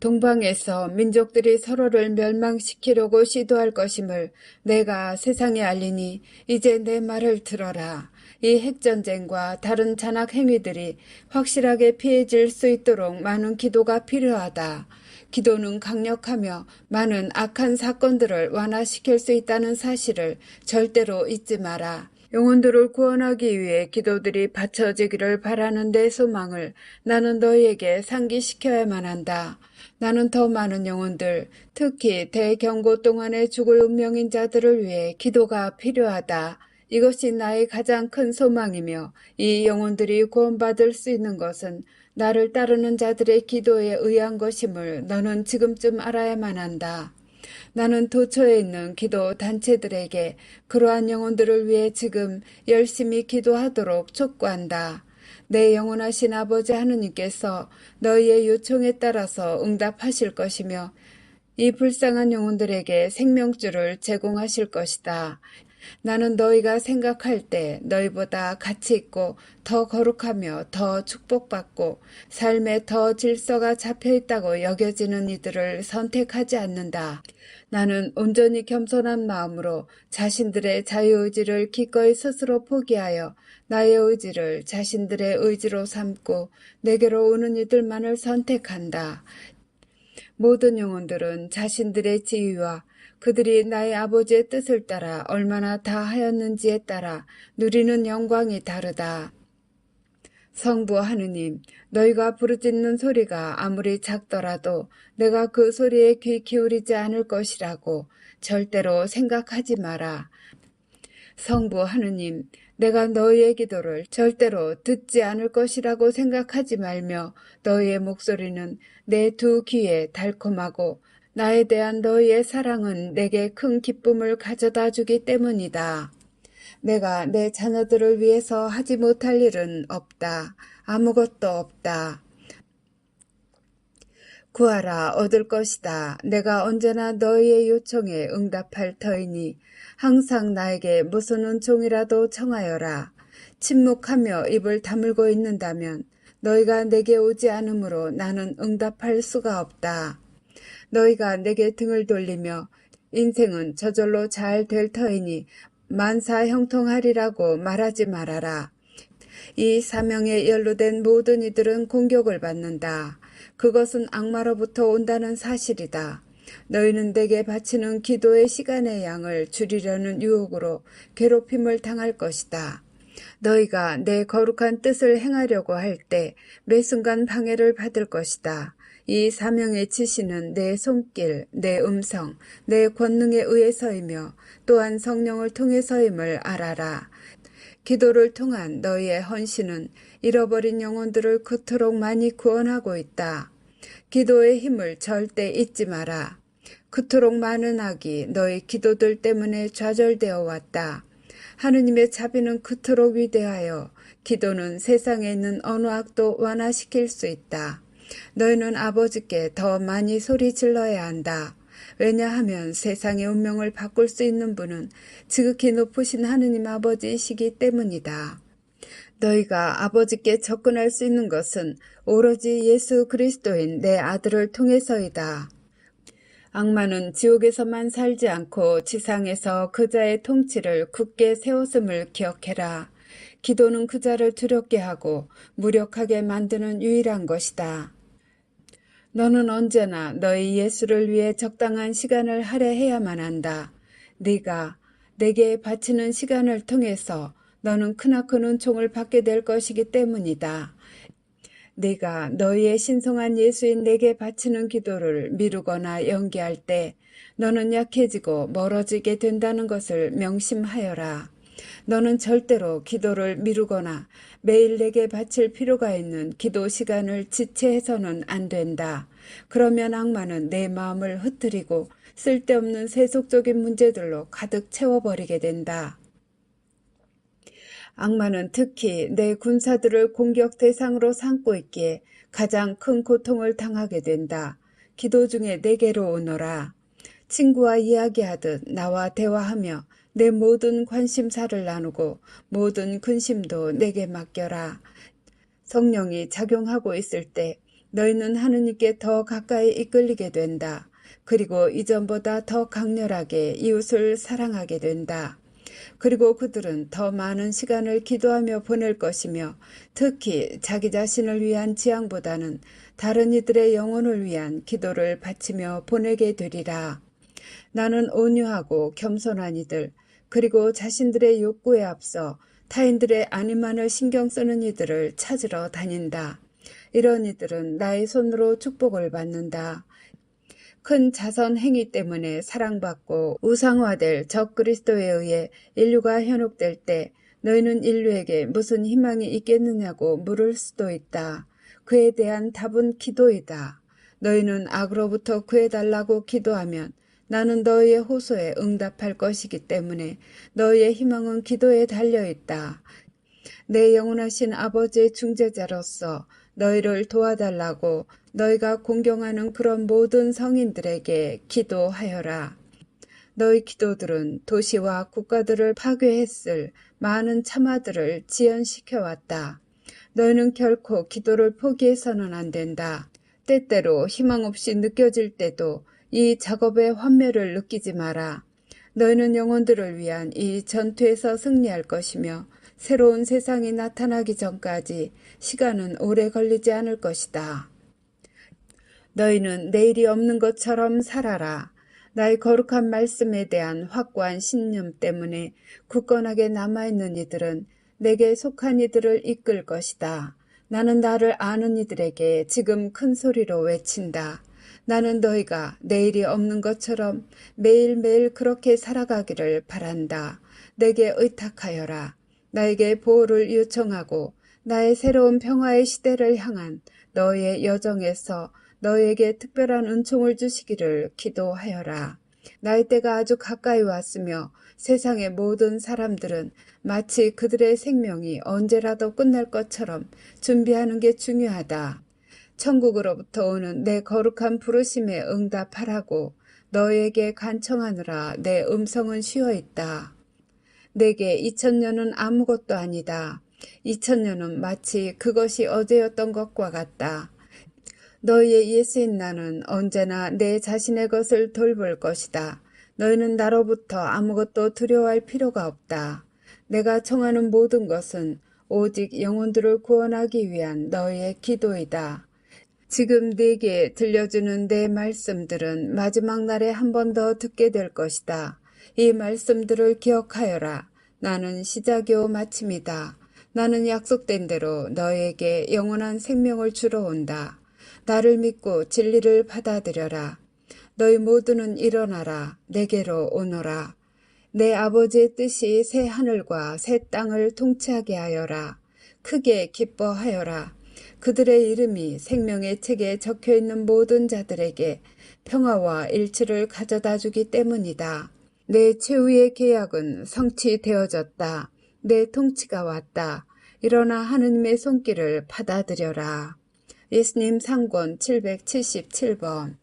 동방에서 민족들이 서로를 멸망시키려고 시도할 것임을 내가 세상에 알리니 이제 내 말을 들어라. 이 핵전쟁과 다른 잔악 행위들이 확실하게 피해질 수 있도록 많은 기도가 필요하다. 기도는 강력하며 많은 악한 사건들을 완화시킬 수 있다는 사실을 절대로 잊지 마라. 영혼들을 구원하기 위해 기도들이 바쳐지기를 바라는 내 소망을 나는 너희에게 상기시켜야만 한다. 나는 더 많은 영혼들, 특히 대경고 동안에 죽을 운명인 자들을 위해 기도가 필요하다. 이것이 나의 가장 큰 소망이며 이 영혼들이 구원받을 수 있는 것은 나를 따르는 자들의 기도에 의한 것임을 너는 지금쯤 알아야만 한다. 나는 도처에 있는 기도 단체들에게 그러한 영혼들을 위해 지금 열심히 기도하도록 촉구한다. 내 영원하신 아버지 하느님께서 너희의 요청에 따라서 응답하실 것이며 이 불쌍한 영혼들에게 생명줄을 제공하실 것이다. 나는 너희가 생각할 때 너희보다 가치 있고 더 거룩하며 더 축복받고 삶에 더 질서가 잡혀 있다고 여겨지는 이들을 선택하지 않는다. 나는 온전히 겸손한 마음으로 자신들의 자유의지를 기꺼이 스스로 포기하여 나의 의지를 자신들의 의지로 삼고 내게로 오는 이들만을 선택한다. 모든 영혼들은 자신들의 지위와 그들이 나의 아버지의 뜻을 따라 얼마나 다 하였는지에 따라 누리는 영광이 다르다. 성부 하느님, 너희가 부르짖는 소리가 아무리 작더라도 내가 그 소리에 귀 기울이지 않을 것이라고 절대로 생각하지 마라. 성부 하느님, 내가 너희의 기도를 절대로 듣지 않을 것이라고 생각하지 말며 너희의 목소리는 내 두 귀에 달콤하고 나에 대한 너희의 사랑은 내게 큰 기쁨을 가져다 주기 때문이다. 내가 내 자녀들을 위해서 하지 못할 일은 없다. 아무것도 없다. 구하라 얻을 것이다. 내가 언제나 너희의 요청에 응답할 터이니 항상 나에게 무슨 은총이라도 청하여라. 침묵하며 입을 다물고 있는다면 너희가 내게 오지 않으므로 나는 응답할 수가 없다. 너희가 내게 등을 돌리며 인생은 저절로 잘 될 터이니 만사 형통하리라고 말하지 말아라. 이 사명에 연루된 모든 이들은 공격을 받는다. 그것은 악마로부터 온다는 사실이다. 너희는 내게 바치는 기도의 시간의 양을 줄이려는 유혹으로 괴롭힘을 당할 것이다. 너희가 내 거룩한 뜻을 행하려고 할 때 매 순간 방해를 받을 것이다. 이 사명의 지시는 내 손길, 내 음성, 내 권능에 의해서이며 또한 성령을 통해서임을 알아라. 기도를 통한 너희의 헌신은 잃어버린 영혼들을 그토록 많이 구원하고 있다. 기도의 힘을 절대 잊지 마라. 그토록 많은 악이 너희 기도들 때문에 좌절되어 왔다. 하느님의 자비는 그토록 위대하여 기도는 세상에 있는 어느 악도 완화시킬 수 있다. 너희는 아버지께 더 많이 소리 질러야 한다. 왜냐하면 세상의 운명을 바꿀 수 있는 분은 지극히 높으신 하느님 아버지이시기 때문이다. 너희가 아버지께 접근할 수 있는 것은 오로지 예수 그리스도인 내 아들을 통해서이다. 악마는 지옥에서만 살지 않고 지상에서 그자의 통치를 굳게 세웠음을 기억해라. 기도는 그자를 두렵게 하고 무력하게 만드는 유일한 것이다. 너는 언제나 너희 예수를 위해 적당한 시간을 할애해야만 한다. 네가 내게 바치는 시간을 통해서 너는 크나큰 은총을 받게 될 것이기 때문이다. 네가 너희의 신성한 예수인 내게 바치는 기도를 미루거나 연기할 때 너는 약해지고 멀어지게 된다는 것을 명심하여라. 너는 절대로 기도를 미루거나 매일 내게 바칠 필요가 있는 기도 시간을 지체해서는 안 된다. 그러면 악마는 내 마음을 흩트리고 쓸데없는 세속적인 문제들로 가득 채워버리게 된다. 악마는 특히 내 군사들을 공격 대상으로 삼고 있기에 가장 큰 고통을 당하게 된다. 기도 중에 내게로 오너라. 친구와 이야기하듯 나와 대화하며 내 모든 관심사를 나누고 모든 근심도 내게 맡겨라. 성령이 작용하고 있을 때 너희는 하느님께 더 가까이 이끌리게 된다. 그리고 이전보다 더 강렬하게 이웃을 사랑하게 된다. 그리고 그들은 더 많은 시간을 기도하며 보낼 것이며 특히 자기 자신을 위한 지향보다는 다른 이들의 영혼을 위한 기도를 바치며 보내게 되리라. 나는 온유하고 겸손한 이들, 그리고 자신들의 욕구에 앞서 타인들의 안위만을 신경 쓰는 이들을 찾으러 다닌다. 이런 이들은 나의 손으로 축복을 받는다. 큰 자선 행위 때문에 사랑받고 우상화될 적 그리스도에 의해 인류가 현혹될 때 너희는 인류에게 무슨 희망이 있겠느냐고 물을 수도 있다. 그에 대한 답은 기도이다. 너희는 악으로부터 구해달라고 기도하면 나는 너희의 호소에 응답할 것이기 때문에 너희의 희망은 기도에 달려 있다. 내 영원하신 아버지의 중재자로서 너희를 도와달라고 너희가 공경하는 그런 모든 성인들에게 기도하여라. 너희 기도들은 도시와 국가들을 파괴했을 많은 참화들을 지연시켜 왔다. 너희는 결코 기도를 포기해서는 안 된다. 때때로 희망 없이 느껴질 때도 이 작업의 환멸을 느끼지 마라. 너희는 영혼들을 위한 이 전투에서 승리할 것이며 새로운 세상이 나타나기 전까지 시간은 오래 걸리지 않을 것이다. 너희는 내일이 없는 것처럼 살아라. 나의 거룩한 말씀에 대한 확고한 신념 때문에 굳건하게 남아있는 이들은 내게 속한 이들을 이끌 것이다. 나는 나를 아는 이들에게 지금 큰 소리로 외친다. 나는 너희가 내일이 없는 것처럼 매일매일 그렇게 살아가기를 바란다. 내게 의탁하여라. 나에게 보호를 요청하고 나의 새로운 평화의 시대를 향한 너의 여정에서 너에게 특별한 은총을 주시기를 기도하여라. 나의 때가 아주 가까이 왔으며 세상의 모든 사람들은 마치 그들의 생명이 언제라도 끝날 것처럼 준비하는 게 중요하다. 천국으로부터 오는 내 거룩한 부르심에 응답하라고 너에게 간청하느라 내 음성은 쉬어 있다. 내게 이천년은 아무것도 아니다. 이천년은 마치 그것이 어제였던 것과 같다. 너희의 예수인 나는 언제나 내 자신의 것을 돌볼 것이다. 너희는 나로부터 아무것도 두려워할 필요가 없다. 내가 청하는 모든 것은 오직 영혼들을 구원하기 위한 너희의 기도이다. 지금 내게 들려주는 내 말씀들은 마지막 날에 한 번 더 듣게 될 것이다. 이 말씀들을 기억하여라. 나는 시작이요 마침이다. 나는 약속된 대로 너에게 영원한 생명을 주러 온다. 나를 믿고 진리를 받아들여라. 너희 모두는 일어나라. 내게로 오너라. 내 아버지의 뜻이 새 하늘과 새 땅을 통치하게 하여라. 크게 기뻐하여라. 그들의 이름이 생명의 책에 적혀 있는 모든 자들에게 평화와 일치를 가져다 주기 때문이다. 내 최후의 계약은 성취되어졌다. 내 통치가 왔다. 일어나 하느님의 손길을 받아들여라. 예수님 상권 777번